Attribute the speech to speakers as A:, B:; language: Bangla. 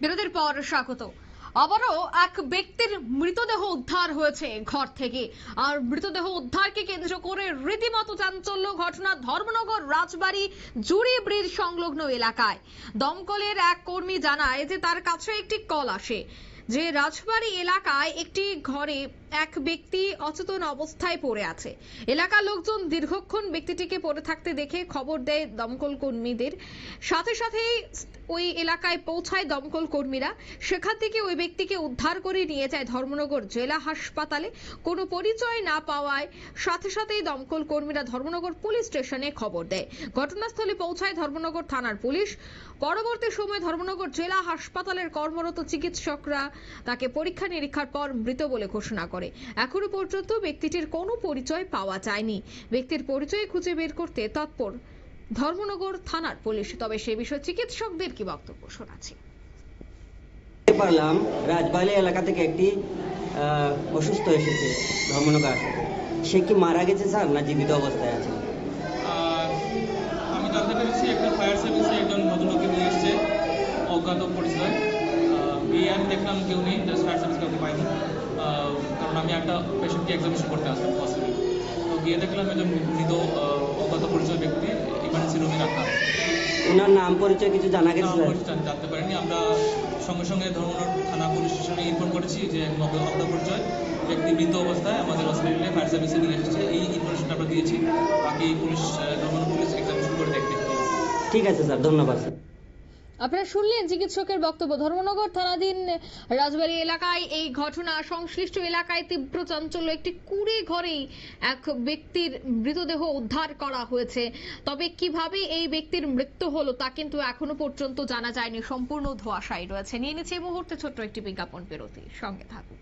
A: বিরতির পর স্বাগত। আবারও এক ব্যক্তির মৃতদেহ উদ্ধার হয়েছে ঘর থেকে। আর মৃতদেহ উদ্ধারকে কেন্দ্র করে রীতিমতো চাঞ্চল্য ঘটনা ধর্মনগর, রাজবাড়ি, জুড়ি ব্রিজ সংলগ্ন এলাকায়। দমকলের এক কর্মী জানায় যে তার কাছে একটি কল আসে। যে রাজবাড়ি এলাকায় একটি ঘরে এক ব্যক্তি অচেতন অবস্থায় পড়ে আছে। এলাকার লোকজন দীর্ঘক্ষণ ব্যক্তিটিকে পড়ে থাকতে দেখে খবর দেয় দমকল কর্মীদের। সাথে সাথেই ওই এলাকায় পৌঁছায় দমকল কর্মীরা। সেখান থেকে ওই ব্যক্তিকে উদ্ধার করে নিয়ে যায় ধর্মনগর জেলা হাসপাতালে। কোনো পরিচয় না পাওয়ায় সাথে সাথেই দমকল কর্মীরা ধর্মনগর পুলিশ স্টেশনে খবর দেয়। ঘটনাস্থলে পৌঁছায় ধর্মনগর থানার পুলিশ। পরবর্তী সময় ধর্মনগর জেলা হাসপাতালের কর্মরত চিকিৎসকরা তাকে পরীক্ষা নিরীক্ষার পর মৃত বলে ঘোষণা করে। এখনও পর্যন্ত ব্যক্তিটির কোনো পরিচয় পাওয়া যায়নি। ব্যক্তির পরিচয় খুঁজে বের করতে তৎপর ধর্মনগর থানার পুলিশ। তবে সে বিষয়ে চিকিৎসকদের কি বক্তব্য শোনাচ্ছি?
B: পারলাম রাজবাড়ি এলাকা থেকে একটি আহ, অসুস্থ এসেছে ধর্মনগর সে কি মারা গেছে স্যার না জীবিত অবস্থায় আছে?
C: আমি জানতে পেরেছি একটা ফায়ার সার্ভিসে একজন ভদ্রলোককে নিয়ে এসছে। অজ্ঞাত পরিচয়। আহ, আমি দেখলাম কেউ নেই জাস্ট ফায়ার সার্ভিস কাউকে পাইনি কারণ আমি একটা পেশেন্টকে এক্সামিনেশন করতে আসলাম হসপিটালে তো গিয়ে দেখলাম একজন মৃত অজ্ঞাত পরিচয় ব্যক্তি ইমার্জেন্সি রুমে রাখা।
B: ওনার নাম পরিচয় কিছু জানা গেছে
C: জানতে পারিনি। আমরা সঙ্গে সঙ্গে ধর্মনগর থানা পুলিশ স্টেশনে ইনফর্ম করেছি যে অজ্ঞাত পরিচয় ব্যক্তি মৃত অবস্থায় আমাদের হসপিটালে ফায়ার সার্ভিসে নিয়ে এসেছে। এই ইনফরমেশনটা আমরা দিয়েছি। বাকি পুলিশ ধর্মনগর পুলিশ এক্সামিনেশন করে দেখতে।
B: ঠিক আছে স্যার। ধন্যবাদ স্যার।
A: আপনারা শুনলেন চিকিৎসকের বক্তব্য। ধর্মনগর থানাধীন রাজবাড়ী এলাকায় এই ঘটনা, সংশ্লিষ্ট এলাকায় তীব্র চাঞ্চল্য। একটি কুড়ে ঘরেই এক ব্যক্তির মৃতদেহ উদ্ধার করা হয়েছে। তবে কীভাবে এই ব্যক্তির মৃত্যু হলো তা কিন্তু এখনও পর্যন্ত জানা যায়নি। সম্পূর্ণ ধোয়াশায় রয়েছে। নিয়ে নিচ্ছে এই মুহূর্তে ছোট্ট একটি বিজ্ঞাপন বিরতি সঙ্গে থাকুন।